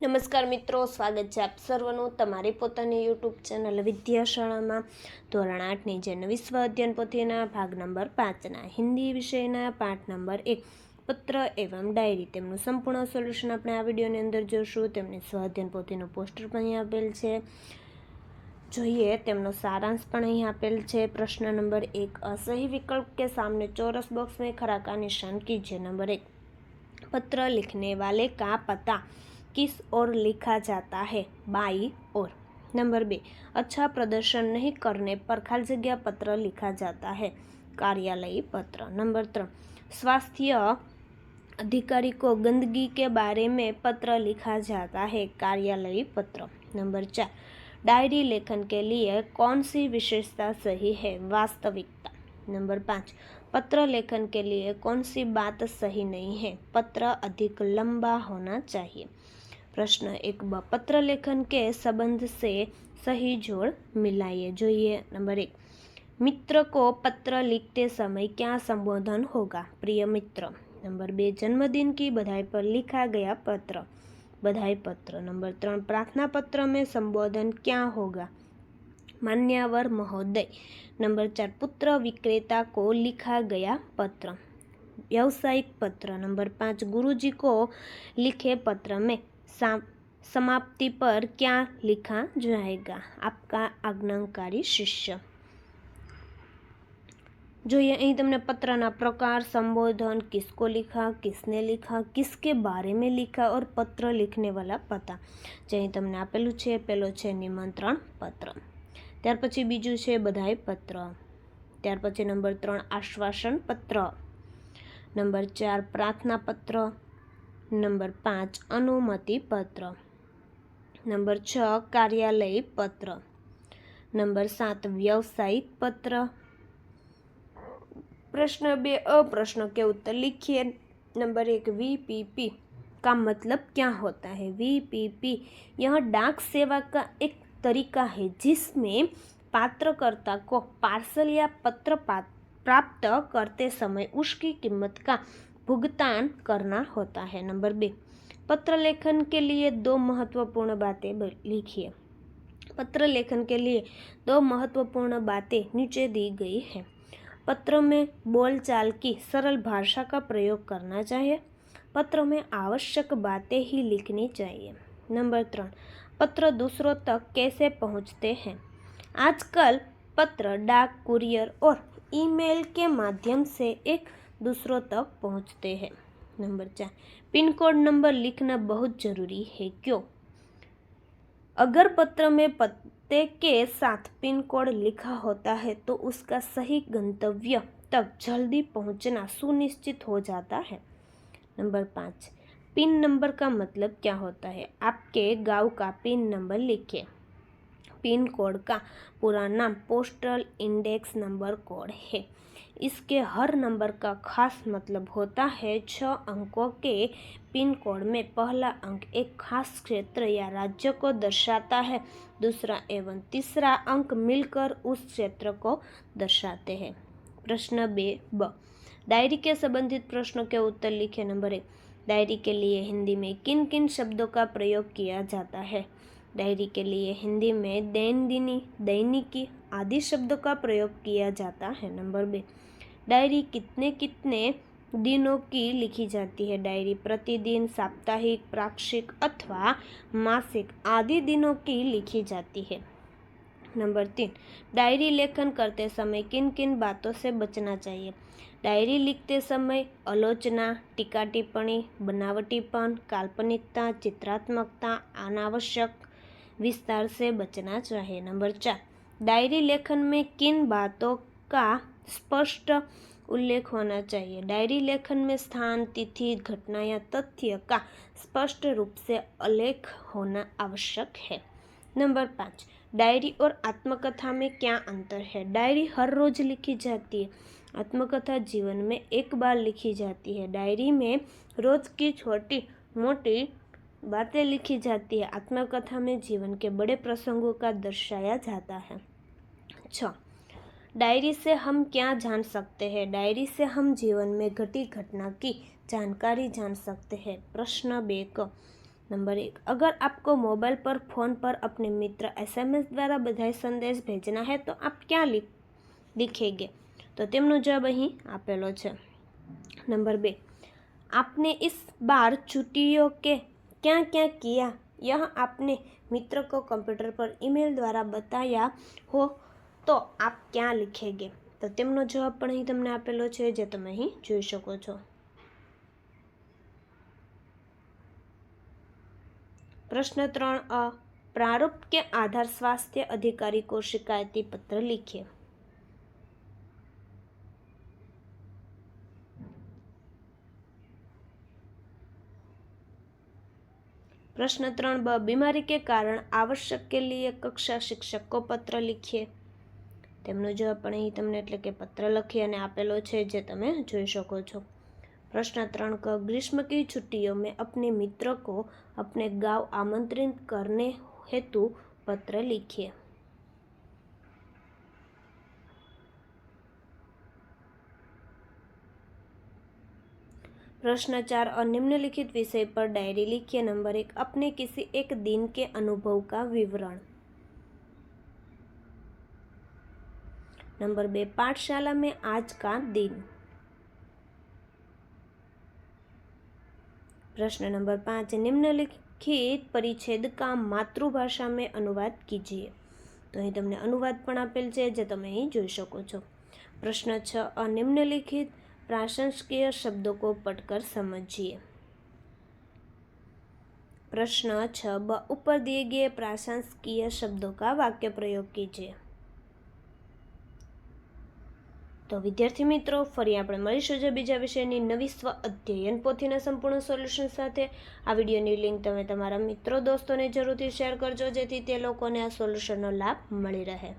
નમસ્કાર મિત્રો, સ્વાગત છે આપ સર્વનું તમારી પોતાની યુટ્યુબ ચેનલ વિદ્યાશાળામાં. ધોરણ આઠની જે નવી વિશ્વ અધ્યયન પોથીના ભાગ નંબર પાંચના, હિન્દી વિષયના પાઠ નંબર એક, પત્ર એવમ ડાયરી, તેમનું સંપૂર્ણ સોલ્યુશન આપણે આ વિડીયોની અંદર જોશું. તેમની સ્વાધ્યન પોથીનું પોસ્ટર પણ અહીં આપેલ છે. જોઈએ, તેમનો સારાંશ પણ અહીં આપેલ છે. પ્રશ્ન નંબર એક અસહી વિકલ્પ કે સામને ચોરસ બોક્સ મેં ખરાકા નિશાન કીજે? નંબર એક, પત્ર લિખને વાલે કા પતા? किस ओर लिखा जाता है? बाई ओर। नंबर बे। अच्छा प्रदर्शन नहीं करने पर खाली जगह पत्र लिखा जाता है। कार्यालय पत्र। नंबर तीन स्वास्थ्य अधिकारी को गंदगी के बारे में पत्र लिखा जाता है। कार्यालय पत्र। नंबर चार। डायरी लेखन के लिए कौन सी विशेषता सही है? वास्तविकता। नंबर पाँच। पत्र लेखन के लिए कौन सी बात सही नहीं है? पत्र अधिक लंबा होना चाहिए। प्रश्न एक ब पत्र लेखन के संबंध से सही जोड़ मिलाइए જોઈએ नंबर एक मित्र को पत्र लिखते समय क्या संबोधन होगा प्रिय मित्र नंबर बे जन्मदिन की बधाई पर लिखा गया पत्र बधाई पत्र नंबर तीन प्रार्थना पत्र में संबोधन क्या होगा मान्यवर महोदय नंबर चार पुत्र विक्रेता को लिखा गया पत्र व्यावसायिक पत्र नंबर पाँच गुरुजी को लिखे पत्र में सा- समाप्ति पर क्या लिखा जाएगा आपका आज्ञाकारी शिष्य જોઈએ અહીં તમને પત્રના પ્રકાર संबोधन किसको लिखा किसने लिखा किसके बारे में लिखा और પત્ર लिखने वाला પતા જે અહીં તમને આપેલું છે પેલો છે નિમંત્રણ પત્ર ત્યાર પછી બીજું છે બધાઈ પત્ર ત્યાર પછી નંબર ત્રણ આશ્વાસન પત્ર નંબર ચાર પ્રાર્થના પત્ર નંબર પાંચ અનુમતિ પત્ર નંબર છ કાર્યાલય પત્ર નંબર સાત व्यावसायिक पत्र प्रश्न बे अ प्रश्न के उत्तर लिखिए नंबर एक वीपीपी का मतलब क्या होता है वीपीपी यह डाक सेवा का एक तरीका है जिसमें पात्रकर्ता को पार्सल या पत्र पा- प्राप्त करते समय उसकी कीमत का भुगतान करना होता है। नंबर बे पत्र लेखन के लिए दो महत्वपूर्ण बातें लिखिए। पत्र लेखन के लिए दो महत्वपूर्ण बातें नीचे दी गई है। पत्र में बोलचाल की सरल भाषा का प्रयोग करना चाहिए। पत्र में आवश्यक बातें ही लिखनी चाहिए। नंबर तीन, पत्र दूसरों तक कैसे पहुँचते हैं? आजकल पत्र, डाक, कुरियर और ईमेल के माध्यम से एक दूसरों तक पहुँचते हैं। नंबर चार, पिन कोड नंबर लिखना बहुत ज़रूरी है। क्यों? अगर पत्र में पते के साथ पिन कोड लिखा होता है तो उसका सही गंतव्य तक जल्दी पहुँचना सुनिश्चित हो जाता है। नंबर पाँच, पिन नंबर का मतलब क्या होता है? आपके गाँव का पिन नंबर लिखिए पिन कोड का पूरा नाम पोस्टल इंडेक्स नंबर कोड है। इसके हर नंबर का खास मतलब होता है छः अंकों के पिन कोड में पहला अंक एक खास क्षेत्र या राज्य को दर्शाता है, दूसरा एवं तीसरा अंक मिलकर उस क्षेत्र को दर्शाते हैं। प्रश्न बे, ब। डायरी के संबंधित प्रश्नों के उत्तर लिखे नंबर एक डायरी के लिए हिंदी में किन किन शब्दों का प्रयोग किया जाता है? डायरी के लिए हिंदी में दैनंदिनी, दैनिकी आदि शब्दों का प्रयोग किया जाता है। नंबर बे, डायरी कितने कितने दिनों की लिखी जाती है? डायरी प्रतिदिन, साप्ताहिक पाक्षिक अथवा मासिक आदि दिनों की लिखी जाती है। नंबर तीन, डायरी लेखन करते समय किन किन बातों से बचना चाहिए? डायरी लिखते समय आलोचना, टीका टिप्पणी, बनावटीपन, काल्पनिकता, चित्रात्मकता, अनावश्यक विस्तार से बचना चाहिए। नंबर चार, डायरी लेखन में किन बातों का स्पष्ट उल्लेख होना चाहिए? डायरी लेखन में स्थान, तिथि, घटना या तथ्य का स्पष्ट रूप से उल्लेख होना आवश्यक है। नंबर पाँच, डायरी और आत्मकथा में क्या अंतर है? डायरी हर रोज लिखी जाती है। आत्मकथा जीवन में एक बार लिखी जाती है। डायरी में रोज की छोटी मोटी बातें लिखी जाती है आत्मकथा में जीवन के बड़े प्रसंगों का दर्शाया जाता है छ डायरी से हम क्या जान सकते हैं डायरी से हम जीवन में घटी घटना की जानकारी जान सकते हैं प्रश्न बे क नंबर एक अगर आपको मोबाइल पर फ़ोन पर अपने मित्र एसएमएस द्वारा बधाई संदेश भेजना है तो आप क्या लिख लिखेंगे तो તેમનો જવાબ અહીં આપેલો છે नंबर बे आपने इस बार छुट्टियों के क्या क्या किया यह आपने मित्र को कंप्यूटर पर ईमेल द्वारा बताया हो તો આપ ક્યાં લીખેગે તો તેમનો જવાબ પણ અહીં તમને આપેલો છે જે તમે અહીં જોઈ શકો છો प्रश्न त्रण अ प्रारूप के आधार स्वास्थ्य अधिकारी को शिकायती पत्र પ્રશ્ન ત્રણ, બ, બીમારી કે કારણ આવશ્યક કે લીએ કક્ષા શિક્ષકો પત્ર લખીએ? તેમનો જવાબ પણ અહીં તમને એટલે કે પત્ર લખી અને આપેલો છે જે તમે જોઈ શકો છો. પ્રશ્ન ત્રણ, ક, ગ્રીષ્મ કી છુટ્ટીઓ મેં અપને મિત્ર કો અપને ગાંવ આમંત્રિત કરને હેતુ પત્ર લખીએ. प्रश्न चार और निम्नलिखित विषय पर डायरी लिखिए नंबर एक अपने किसी एक दिन के अनुभव का विवरण नंबर बे पाठशाला में आज का दिन प्रश्न नंबर पाँच निम्नलिखित परिच्छेद का मातृभाषा में अनुवाद कीजिए તો અહીં તમને અનુવાદ પણ આપેલ છે જે તમે અહીં જોઈ શકો છો प्रश्न छ निम्नलिखित प्राशंसकीय शब्दों को पढ़कर समझिए प्रश्न छ ब ऊपर दिए गए प्राशंसकीय शब्दों का वाक्य प्रयोग कीजिए તો વિદ્યાર્થી મિત્રો ફરી આપણે મળીશું જે બીજા વિષયની નવી સ્વ અધ્યયન પોથીના સંપૂર્ણ સોલ્યુશન સાથે આ વિડીયોની લિંક તમે તમારા મિત્રો દોસ્તોને જરૂરથી શેર કરજો જેથી તે લોકોને આ સોલ્યુશનનો લાભ મળી રહે